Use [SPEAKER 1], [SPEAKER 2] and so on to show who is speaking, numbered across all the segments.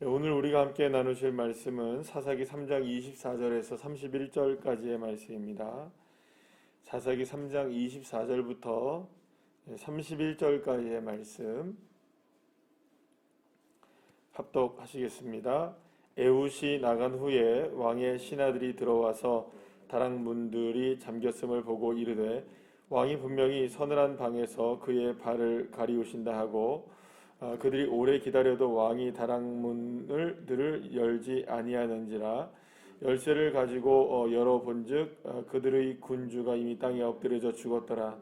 [SPEAKER 1] 네, 오늘 우리가 함께 나누실 말씀은 사사기 3장 24절에서 31절까지의 말씀입니다. 사사기 3장 24절부터 31절까지의 말씀 합독하시겠습니다. 에훗이 나간 후에 왕의 신하들이 들어와서 다락 문들이 잠겼음을 보고 이르되 왕이 분명히 서늘한 방에서 그의 발을 가리우신다 하고 아, 그들이 오래 기다려도 왕이 다락문을 들을 열지 아니하는지라 열쇠를 가지고 어, 열어 본즉 어, 그들의 군주가 이미 땅에 엎드려져 죽었더라.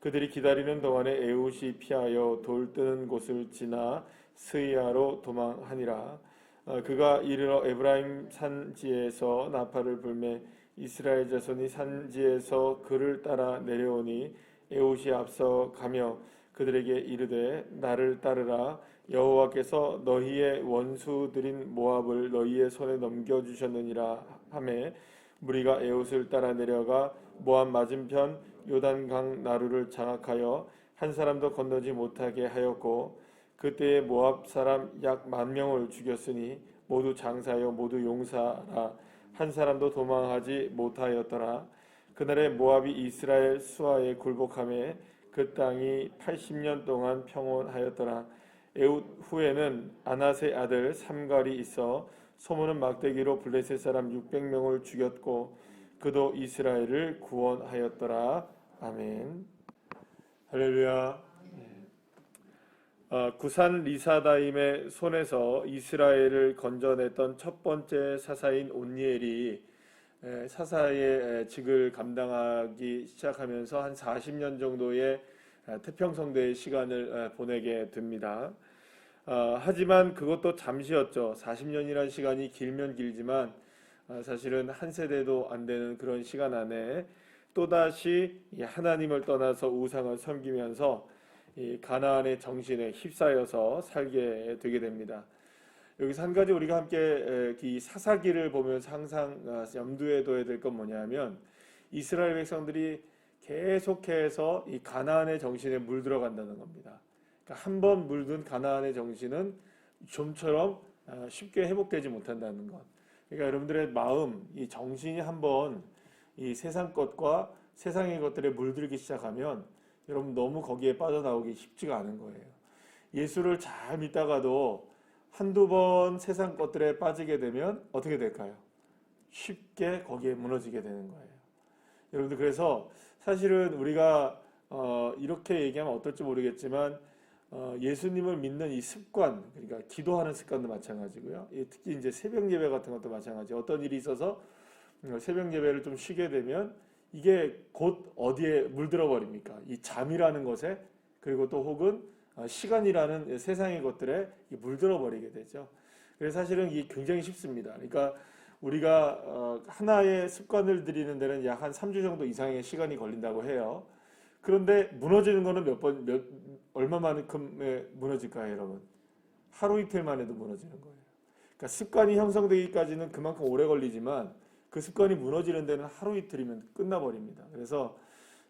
[SPEAKER 1] 그들이 기다리는 동안에 에훗이 피하여 돌 뜨는 곳을 지나 스이아로 도망하니라. 어, 그가 이르러 에브라임 산지에서 나팔을 불매 이스라엘 자손이 산지에서 그를 따라 내려오니 에훗이 앞서 가며 그들에게 이르되 나를 따르라. 여호와께서 너희의 원수들인 모압을 너희의 손에 넘겨 주셨느니라 하매 무리가 에훗을 따라 내려가 모압 맞은편 요단강 나루를 장악하여 한 사람도 건너지 못하게 하였고 그때에 모압 사람 약 만 명을 죽였으니 모두 장사요 모두 용사라. 한 사람도 도망하지 못하였더라. 그날에 모압이 이스라엘 수하에 굴복함에 그 땅이 80년 동안 평온하였더라. 에웃 후에는 아나세 아들 삼갈이 있어 소문은 막대기로 블레셋 사람 600명을 죽였고 그도 이스라엘을 구원하였더라. 아멘. 할렐루야. 어, 구산 리사다임의 손에서 이스라엘을 건져냈던 첫 번째 사사인 온니엘이 에, 사사의 에, 직을 감당하기 시작하면서 한 40년 정도의 에, 태평성대의 시간을 에, 보내게 됩니다. 어, 하지만 그것도 잠시였죠. 40년이라는 시간이 길면 길지만 어, 사실은 한 세대도 안 되는 그런 시간 안에 또다시 이 하나님을 떠나서 우상을 섬기면서 이 가나안의 정신에 휩싸여서 살게 되게 됩니다. 여기서 한 가지 우리가 함께 에, 이 사사기를 보면서 항상 아, 염두에 둬야 될 건 뭐냐면 이스라엘 백성들이 계속해서 이 가나안의 정신에 물들어간다는 겁니다. 그러니까 한 번 물든 가나안의 정신은 좀처럼 아, 쉽게 회복되지 못한다는 것. 그러니까 여러분들의 마음, 이 정신이 한번 이 세상 것과 세상의 것들에 물들기 시작하면 여러분 너무 거기에 빠져나오기 쉽지가 않은 거예요. 예수를 잘 믿다가도 한두 번 세상 것들에 빠지게 되면 어떻게 될까요? 쉽게 거기에 무너지게 되는 거예요. 여러분들 그래서 사실은 우리가 어, 이렇게 얘기하면 어떨지 모르겠지만 어, 예수님을 믿는 이 습관, 그러니까 기도하는 습관도 마찬가지고요. 이 특히 이제 새벽 예배 같은 것도 마찬가지. 어떤 일이 있어서 어, 새벽 예배를 좀 쉬게 되면 이게 곧 어디에 물들어 버립니까? 이 잠이라는 것에 그리고 또 혹은 어, 시간이라는 세상의 것들에 물들어 버리게 되죠. 그래서 사실은 이게 굉장히 쉽습니다. 그러니까 우리가 어, 하나의 습관을 들이는 데는 약 한 3주 정도 이상의 시간이 걸린다고 해요. 그런데 무너지는 거는 몇 번, 몇, 얼마만큼에 무너질까요, 여러분? 하루 이틀 만에도 무너지는 거예요. 그러니까 습관이 형성되기까지는 그만큼 오래 걸리지만 그 습관이 무너지는 데는 하루 이틀이면 끝나버립니다. 그래서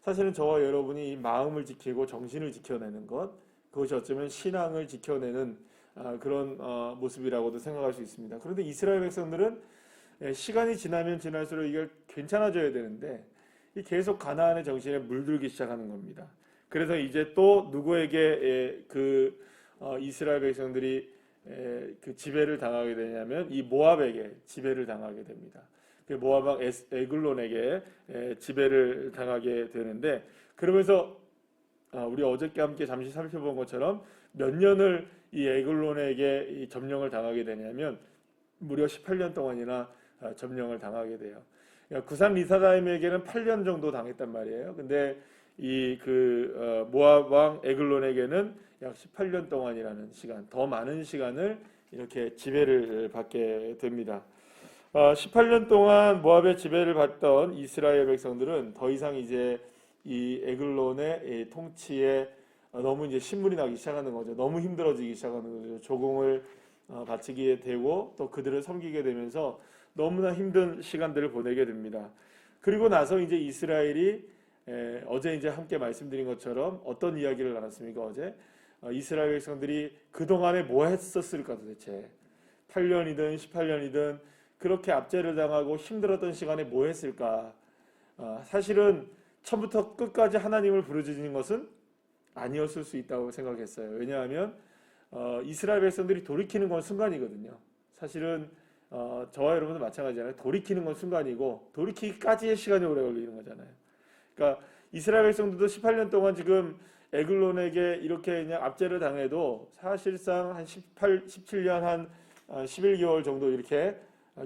[SPEAKER 1] 사실은 저와 여러분이 이 마음을 지키고 정신을 지켜내는 것, 그것이 어쩌면 신앙을 지켜내는 아, 그런 어, 모습이라고도 생각할 수 있습니다. 그런데 이스라엘 백성들은 예, 시간이 지나면 지날수록 이걸 괜찮아져야 되는데 이 계속 가나안의 정신에 물들기 시작하는 겁니다. 그래서 이제 또 누구에게 예, 그 어, 이스라엘 백성들이 예, 그 지배를 당하게 되냐면 이 모압에게 지배를 당하게 됩니다. 그 모압 왕 에글론에게 예, 지배를 당하게 되는데 그러면서 아, 우리 어저께 함께 잠시 살펴본 것처럼 몇 년을 이 에글론에게 이 점령을 당하게 되냐면 무려 18년 동안이나 아, 점령을 당하게 돼요. 그러니까 구산 리사다임에게는 8년 정도 당했단 말이에요. 근데 이 그 모압 왕 에글론에게는 약 18년 동안이라는 시간, 더 많은 시간을 이렇게 지배를 받게 됩니다. 아, 18년 동안 모압의 지배를 받던 이스라엘 백성들은 더 이상 이제 이 에글론의 이 통치에 너무 이제 신물이 나기 시작하는 거죠. 너무 힘들어지기 시작하는 거죠. 조공을 어, 바치게 되고 또 그들을 섬기게 되면서 너무나 힘든 시간들을 보내게 됩니다. 그리고 나서 이제 이스라엘이 에, 어제 이제 함께 말씀드린 것처럼 어떤 이야기를 나눴습니까? 어제 어, 이스라엘 백성들이 그 동안에 뭐 했었을까 도대체 8년이든 18년이든 그렇게 압제를 당하고 힘들었던 시간에 뭐 했을까? 어, 사실은 처음부터 끝까지 하나님을 부르짖는 것은 아니었을 수 있다고 생각했어요. 왜냐하면 어, 이스라엘 백성들이 돌이키는 건 순간이거든요. 사실은 어, 저와 여러분도 마찬가지잖아요. 돌이키는 건 순간이고 돌이키기까지의 시간이 오래 걸리는 거잖아요. 그러니까 이스라엘 백성들도 18년 동안 지금 에글론에게 이렇게 그냥 압제를 당해도 사실상 한 18, 17년 한 11개월 정도 이렇게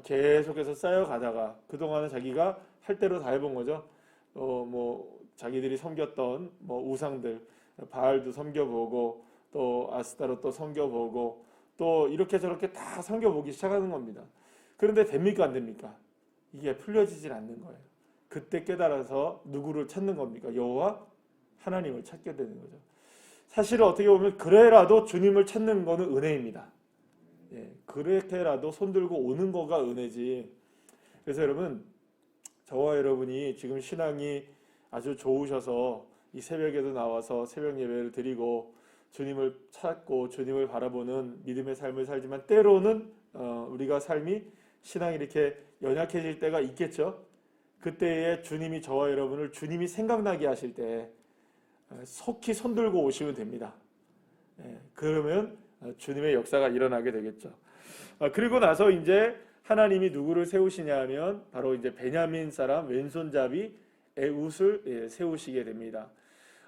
[SPEAKER 1] 계속해서 쌓여가다가 그동안은 자기가 할 대로 다 해본 거죠. 어, 뭐 자기들이 섬겼던 뭐 우상들 바알도 섬겨보고 또 아스타로 또 섬겨보고 또 이렇게 저렇게 다 섬겨보기 시작하는 겁니다. 그런데 됩니까 안 됩니까? 이게 풀려지질 않는 거예요. 그때 깨달아서 누구를 찾는 겁니까? 여호와 하나님을 찾게 되는 거죠. 사실은 어떻게 보면 그래라도 주님을 찾는 거는 은혜입니다. 예, 그렇게라도 손들고 오는 거가 은혜지. 그래서 여러분 저와 여러분이 지금 신앙이 아주 좋으셔서 이 새벽에도 나와서 새벽 예배를 드리고 주님을 찾고 주님을 바라보는 믿음의 삶을 살지만 때로는 어, 우리가 삶이 신앙이 이렇게 연약해질 때가 있겠죠. 그때에 주님이 저와 여러분을 주님이 생각나게 하실 때 어, 속히 손들고 오시면 됩니다. 예, 그러면 어, 주님의 역사가 일어나게 되겠죠. 어, 그리고 나서 이제 하나님이 누구를 세우시냐 하면 바로 이제 베냐민 사람 왼손잡이 에웃을 예, 세우시게 됩니다.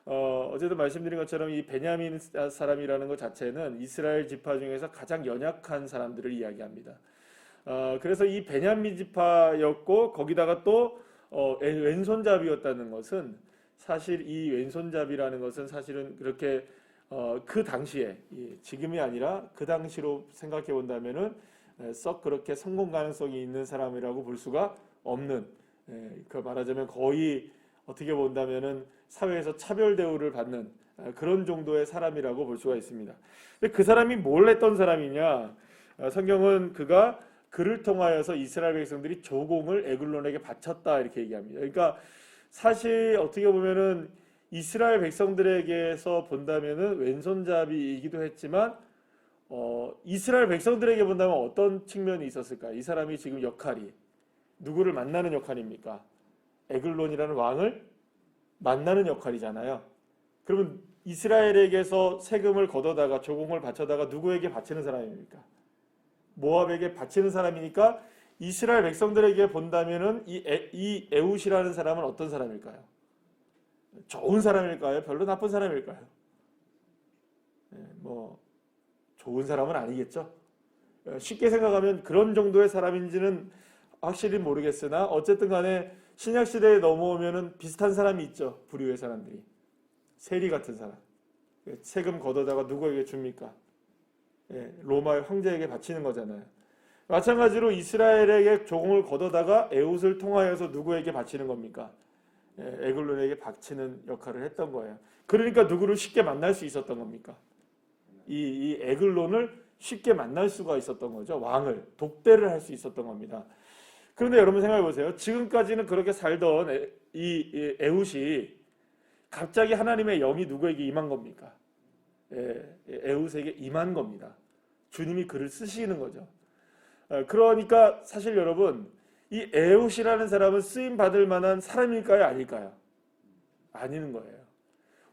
[SPEAKER 1] 어, 어제도 말씀드린 것처럼 이 베냐민 사람이라는 것 자체는 이스라엘 지파 중에서 가장 연약한 사람들을 이야기합니다. 어, 그래서 이 베냐민 지파였고 거기다가 또 어, 왼손잡이였다는 것은 사실 이 왼손잡이라는 것은 사실은 그렇게 어, 그 당시에 지금이 아니라 그 당시로 생각해 본다면은 썩 그렇게 성공 가능성이 있는 사람이라고 볼 수가 없는 그 말하자면 거의 어떻게 본다면은 사회에서 차별 대우를 받는 그런 정도의 사람이라고 볼 수가 있습니다. 근데 그 사람이 뭘 했던 사람이냐? 성경은 그가 그를 통하여서 이스라엘 백성들이 조공을 에글론에게 바쳤다 이렇게 얘기합니다. 그러니까 사실 어떻게 보면은 이스라엘 백성들에게서 본다면은 왼손잡이이기도 했지만 어, 이스라엘 백성들에게 본다면 어떤 측면이 있었을까? 이 사람이 지금 역할이 누구를 만나는 역할입니까? 에글론이라는 왕을 만나는 역할이잖아요. 그러면 이스라엘에게서 세금을 걷어다가 조공을 바쳐다가 누구에게 바치는 사람입니까? 모압에게 바치는 사람이니까 이스라엘 백성들에게 본다면은 이, 에, 이 에웃이라는 사람은 어떤 사람일까요? 좋은 사람일까요? 별로 나쁜 사람일까요? 네, 뭐 좋은 사람은 아니겠죠. 어, 쉽게 생각하면 그런 정도의 사람인지는 확실히 모르겠으나 어쨌든 간에 신약 시대에 넘어오면은 비슷한 사람이 있죠. 부류의 사람들이 세리 같은 사람. 세금 걷어다가 누구에게 줍니까? 예, 로마의 황제에게 바치는 거잖아요. 마찬가지로 이스라엘에게 조공을 걷어다가 에웃을 통하여서 누구에게 바치는 겁니까? 예, 에글론에게 바치는 역할을 했던 거예요. 그러니까 누구를 쉽게 만날 수 있었던 겁니까? 이, 이 에글론을 쉽게 만날 수가 있었던 거죠. 왕을 독대를 할 수 있었던 겁니다. 그런데 여러분 생각해 보세요. 지금까지는 그렇게 살던 에, 이, 에웃이 갑자기 하나님의 영이 누구에게 임한 겁니까? 예, 에웃에게 임한 겁니다. 주님이 글을 쓰시는 거죠. 어, 그러니까 사실 여러분 이 에웃이라는 사람은 쓰임 받을 만한 사람일까요, 아닐까요? 아니는 거예요.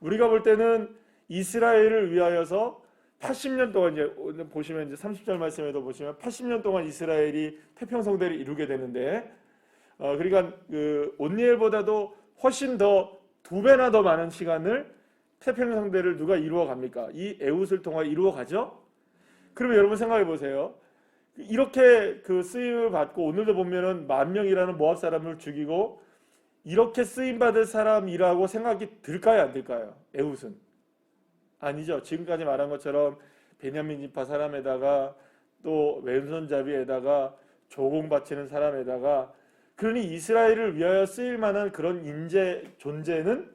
[SPEAKER 1] 우리가 볼 때는 이스라엘을 위하여서 80년 동안 이제 보시면 이제 30절 말씀에도 보시면 80년 동안 이스라엘이 태평성대를 이루게 되는데 어 그러니까 그 온니엘보다도 훨씬 더 두 배나 더 많은 시간을 태평성대를 누가 이루어 갑니까? 이 에웃을 통해 이루어 가죠. 그러면 여러분 생각해 보세요. 이렇게 그 쓰임을 받고 오늘도 보면은 만 명이라는 모압 사람을 죽이고 이렇게 쓰임 받을 사람이라고 생각이 들까요, 안 들까요? 에웃은 아니죠. 지금까지 말한 것처럼 베냐민 지파 사람에다가 또 왼손잡이에다가 조공 바치는 사람에다가 그러니 이스라엘을 위하여 쓰일 만한 그런 인재 존재는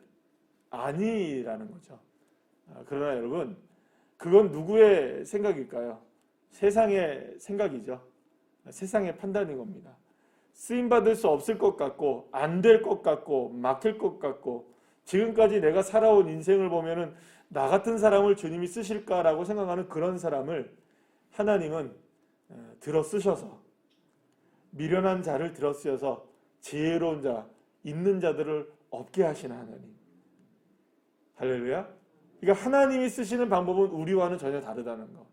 [SPEAKER 1] 아니라는 거죠. 아, 그러나 여러분 그건 누구의 생각일까요? 세상의 생각이죠. 세상의 판단인 겁니다. 쓰임 받을 수 없을 것 같고 안 될 것 같고 막힐 것 같고 지금까지 내가 살아온 인생을 보면은 나 같은 사람을 주님이 쓰실까라고 생각하는 그런 사람을 하나님은 어, 들어 쓰셔서 미련한 자를 들어 쓰셔서 지혜로운 자, 있는 자들을 없게 하시는 하나님. 할렐루야. 그러니까 하나님이 쓰시는 방법은 우리와는 전혀 다르다는 거.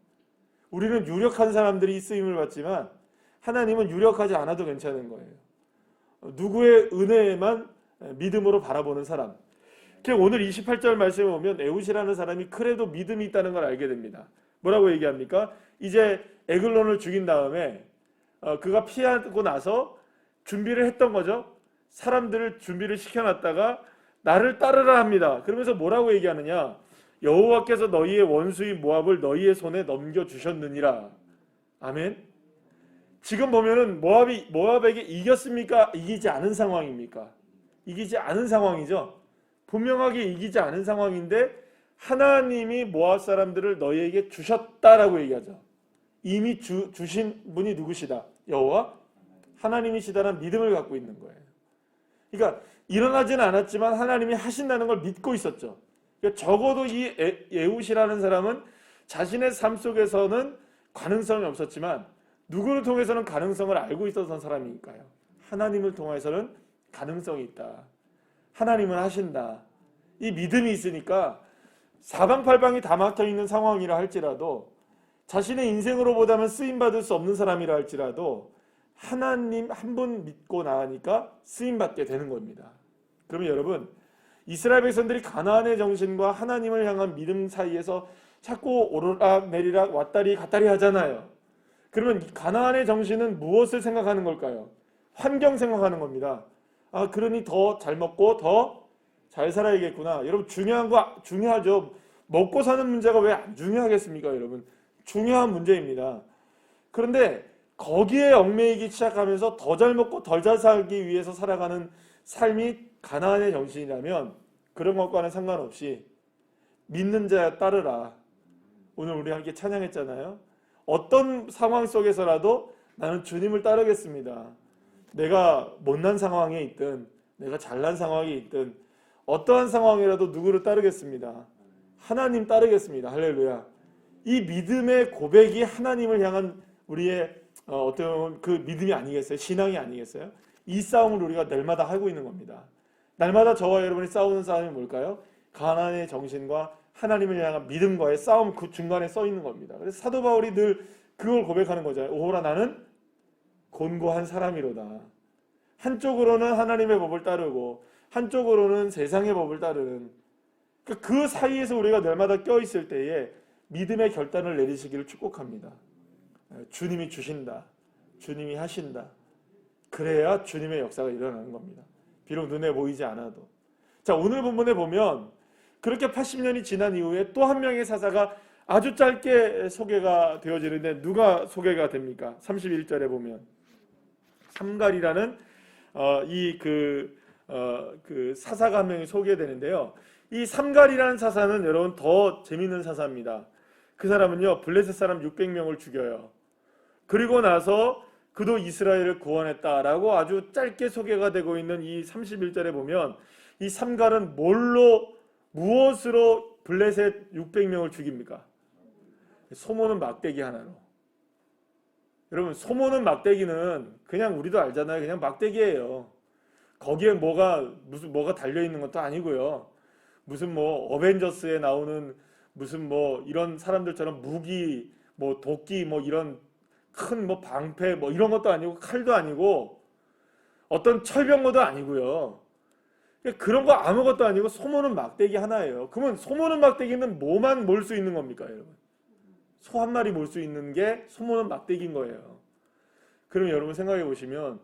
[SPEAKER 1] 우리는 유력한 사람들이 쓰임을 받지만 하나님은 유력하지 않아도 괜찮은 거예요. 누구의 은혜에만 믿음으로 바라보는 사람. 그냥 오늘 28절 말씀에 보면 에웃이라는 사람이 그래도 믿음이 있다는 걸 알게 됩니다. 뭐라고 얘기합니까? 이제 에글론을 죽인 다음에 어, 그가 피하고 나서 준비를 했던 거죠. 사람들을 준비를 시켜놨다가 나를 따르라 합니다. 그러면서 뭐라고 얘기하느냐? 여호와께서 너희의 원수인 모압을 너희의 손에 넘겨 주셨느니라. 아멘. 지금 보면은 모압이 모압에게 이겼습니까? 이기지 않은 상황입니까? 이기지 않은 상황이죠. 분명하게 이기지 않은 상황인데 하나님이 모압 사람들을 너희에게 주셨다라고 얘기하죠. 이미 주, 주신 분이 누구시다? 여호와 하나님이시다는 믿음을 갖고 있는 거예요. 그러니까 일어나지는 않았지만 하나님이 하신다는 걸 믿고 있었죠. 그러니까 적어도 이 에- 예웃이라는 사람은 자신의 삶 속에서는 가능성이 없었지만 누구를 통해서는 가능성을 알고 있었던 사람이니까요. 하나님을 통해서는 가능성이 있다. 하나님은 하신다. 이 믿음이 있으니까 사방팔방이 다 막혀 있는 상황이라 할지라도 자신의 인생으로 보다는 쓰임 받을 수 없는 사람이라 할지라도 하나님 한 분 믿고 나가니까 쓰임 받게 되는 겁니다. 그러면 여러분 이스라엘 백성들이 가나안의 정신과 하나님을 향한 믿음 사이에서 자꾸 오르락 내리락 왔다리 갔다리 하잖아요. 그러면 이 가나안의 정신은 무엇을 생각하는 걸까요? 환경 생각하는 겁니다. 아 그러니 더 잘 먹고 더 잘 살아야겠구나. 여러분 중요한 거 중요하죠. 먹고 사는 문제가 왜 안 중요하겠습니까, 여러분? 중요한 문제입니다. 그런데 거기에 얽매이기 시작하면서 더 잘 먹고 덜 잘 살기 위해서 살아가는 삶이 가나안의 정신이라면 그런 것과는 상관없이 믿는 자야 따르라. 오늘 우리 함께 찬양했잖아요. 어떤 상황 속에서라도 나는 주님을 따르겠습니다. 내가 못난 상황에 있든 내가 잘난 상황에 있든 어떠한 상황이라도 누구를 따르겠습니다. 하나님 따르겠습니다. 할렐루야. 이 믿음의 고백이 하나님을 향한 우리의 어, 어떤 그 믿음이 아니겠어요? 신앙이 아니겠어요? 이 싸움을 우리가 날마다 하고 있는 겁니다. 날마다 저와 여러분이 싸우는 싸움이 뭘까요? 가난의 정신과 하나님을 향한 믿음과의 싸움 그 중간에 써 있는 겁니다. 그래서 사도 바울이 늘 그걸 고백하는 거잖아요. 오호라 나는 곤고한 사람이로다. 한쪽으로는 하나님의 법을 따르고 한쪽으로는 세상의 법을 따르는 그러니까 그 사이에서 우리가 날마다 껴 있을 때에 믿음의 결단을 내리시기를 축복합니다. 주님이 주신다. 주님이 하신다. 그래야 주님의 역사가 일어나는 겁니다. 비록 눈에 보이지 않아도. 자, 오늘 본문에 보면 그렇게 80년이 지난 이후에 또 한 명의 사사가 아주 짧게 소개가 되어지는데 누가 소개가 됩니까? 31절에 보면 삼갈이라는 어, 이그 어, 그 사사가 한 명이 소개되는데요. 이 삼갈이라는 사사는 여러분 더 재밌는 사사입니다. 그 사람은요 블레셋 사람 600명을 죽여요. 그리고 나서 그도 이스라엘을 구원했다라고 아주 짧게 소개가 되고 있는 이 31절에 보면 이 삼갈은 뭘로 무엇으로 블레셋 600명을 죽입니까? 소모는 막대기 하나로. 여러분 소모는 막대기는 그냥 우리도 알잖아요. 그냥 막대기예요. 거기에 뭐가 무슨 뭐가 달려 있는 것도 아니고요. 무슨 뭐 어벤져스에 나오는 무슨 뭐 이런 사람들처럼 무기 뭐 도끼 뭐 이런 큰 뭐 방패 뭐 이런 것도 아니고 칼도 아니고 어떤 철병거도 아니고요. 그런 거 아무것도 아니고 소모는 막대기 하나예요. 그러면 소모는 막대기는 뭐만 몰 수 있는 겁니까, 여러분? 소 한 마리 몰 수 있는 게 소모는 막대기인 거예요. 그럼 여러분 생각해 보시면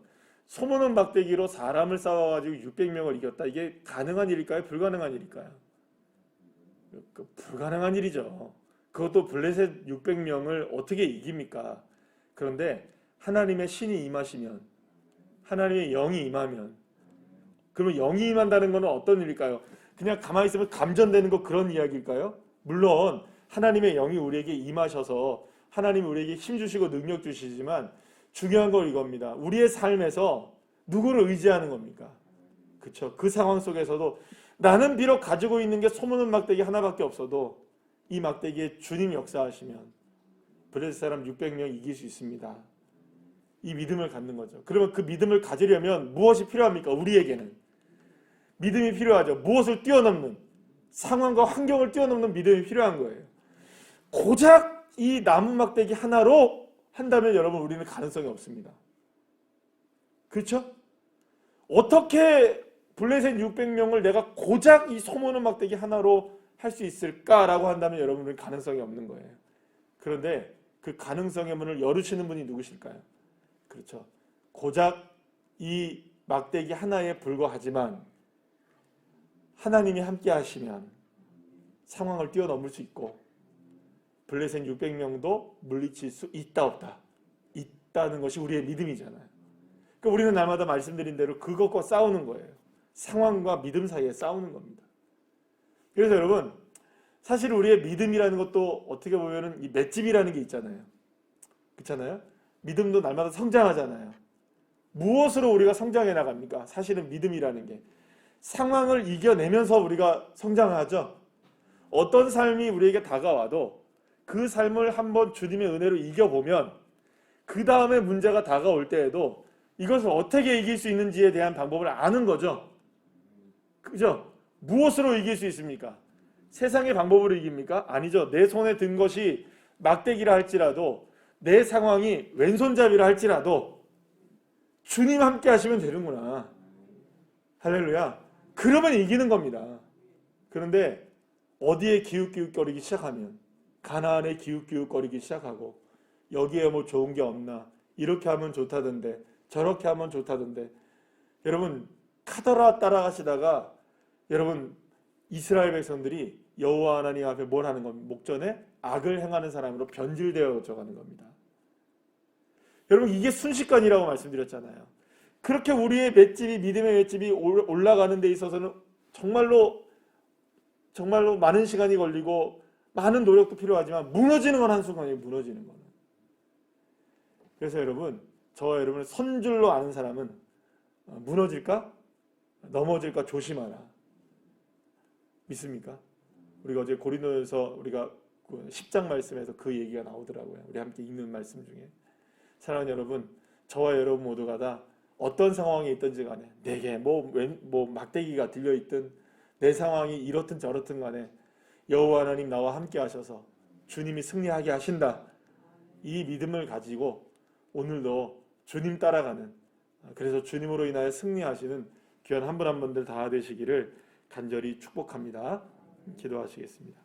[SPEAKER 1] 소모는 막대기로 사람을 싸워가지고 600명을 이겼다. 이게 가능한 일일까요? 불가능한 일일까요? 그 불가능한 일이죠. 그것도 블레셋 600명을 어떻게 이깁니까? 그런데 하나님의 신이 임하시면 하나님의 영이 임하면 그러면 영이 임한다는 것은 어떤 일일까요? 그냥 가만히 있으면 감전되는 거 그런 이야기일까요? 물론 하나님의 영이 우리에게 임하셔서 하나님이 우리에게 힘 주시고 능력 주시지만 중요한 건 이겁니다. 우리의 삶에서 누구를 의지하는 겁니까? 그렇죠. 그 상황 속에서도 나는 비록 가지고 있는 게 소문은 막대기 하나밖에 없어도 이 막대기에 주님 역사하시면 블레셋 사람 600명 이길 수 있습니다. 이 믿음을 갖는 거죠. 그러면 그 믿음을 가지려면 무엇이 필요합니까? 우리에게는 믿음이 필요하죠. 무엇을 뛰어넘는 상황과 환경을 뛰어넘는 믿음이 필요한 거예요. 고작 이 나무 막대기 하나로 한다면 여러분 우리는 가능성이 없습니다. 그렇죠? 어떻게 블레셋 600명을 내가 고작 이 소모는 막대기 하나로 할 수 있을까라고 한다면 여러분은 가능성이 없는 거예요. 그런데 그 가능성의 문을 열으시는 분이 누구실까요? 그렇죠. 고작 이 막대기 하나에 불과하지만 하나님이 함께 하시면 상황을 뛰어넘을 수 있고 블레셋 600명도 물리칠 수 있다 없다 있다는 것이 우리의 믿음이잖아요. 그러니까 우리는 날마다 말씀드린 대로 그것과 싸우는 거예요. 상황과 믿음 사이에 싸우는 겁니다. 그래서 여러분 사실 우리의 믿음이라는 것도 어떻게 보면은 이 맷집이라는 게 있잖아요. 그렇잖아요. 믿음도 날마다 성장하잖아요. 무엇으로 우리가 성장해 나갑니까? 사실은 믿음이라는 게 상황을 이겨내면서 우리가 성장하죠. 어떤 삶이 우리에게 다가와도 그 삶을 한번 주님의 은혜로 이겨보면 그 다음에 문제가 다가올 때에도 이것을 어떻게 이길 수 있는지에 대한 방법을 아는 거죠. 그죠? 무엇으로 이길 수 있습니까? 세상의 방법으로 이깁니까? 아니죠. 내 손에 든 것이 막대기라 할지라도 내 상황이 왼손잡이라 할지라도 주님 함께 하시면 되는구나. 할렐루야. 그러면 이기는 겁니다. 그런데 어디에 기웃기웃거리기 시작하면 가나안에 기웃기웃거리기 시작하고 여기에 뭐 좋은 게 없나 이렇게 하면 좋다던데 저렇게 하면 좋다던데 여러분 카더라 따라가시다가 여러분 이스라엘 백성들이 여호와 하나님 앞에 뭘 하는 겁니까? 목전에 악을 행하는 사람으로 변질되어져 가는 겁니다. 여러분 이게 순식간이라고 말씀드렸잖아요. 그렇게 우리의 맷집이 믿음의 맷집이 올- 올라가는 데 있어서는 정말로 정말로 많은 시간이 걸리고 많은 노력도 필요하지만 무너지는 건 한순간이에요. 무너지는 거는. 그래서 여러분 저와 여러분을 선줄로 아는 사람은 어, 무너질까? 넘어질까 조심하라. 믿습니까? 우리가 어제 고린도에서 우리가 그 10장 말씀에서 그 얘기가 나오더라고요. 우리 함께 읽는 말씀 중에. 사랑하는 여러분, 저와 여러분 모두가 다 어떤 상황에 있든지 간에 내게 뭐, 왼, 뭐 막대기가 들려 있든 내 상황이 이렇든 저렇든 간에 여호와 하나님 나와 함께 하셔서 주님이 승리하게 하신다. 이 믿음을 가지고 오늘도 주님 따라가는 그래서 주님으로 인하여 승리하시는 귀한 한 분 한 분들 다 되시기를 간절히 축복합니다. 기도하시겠습니다.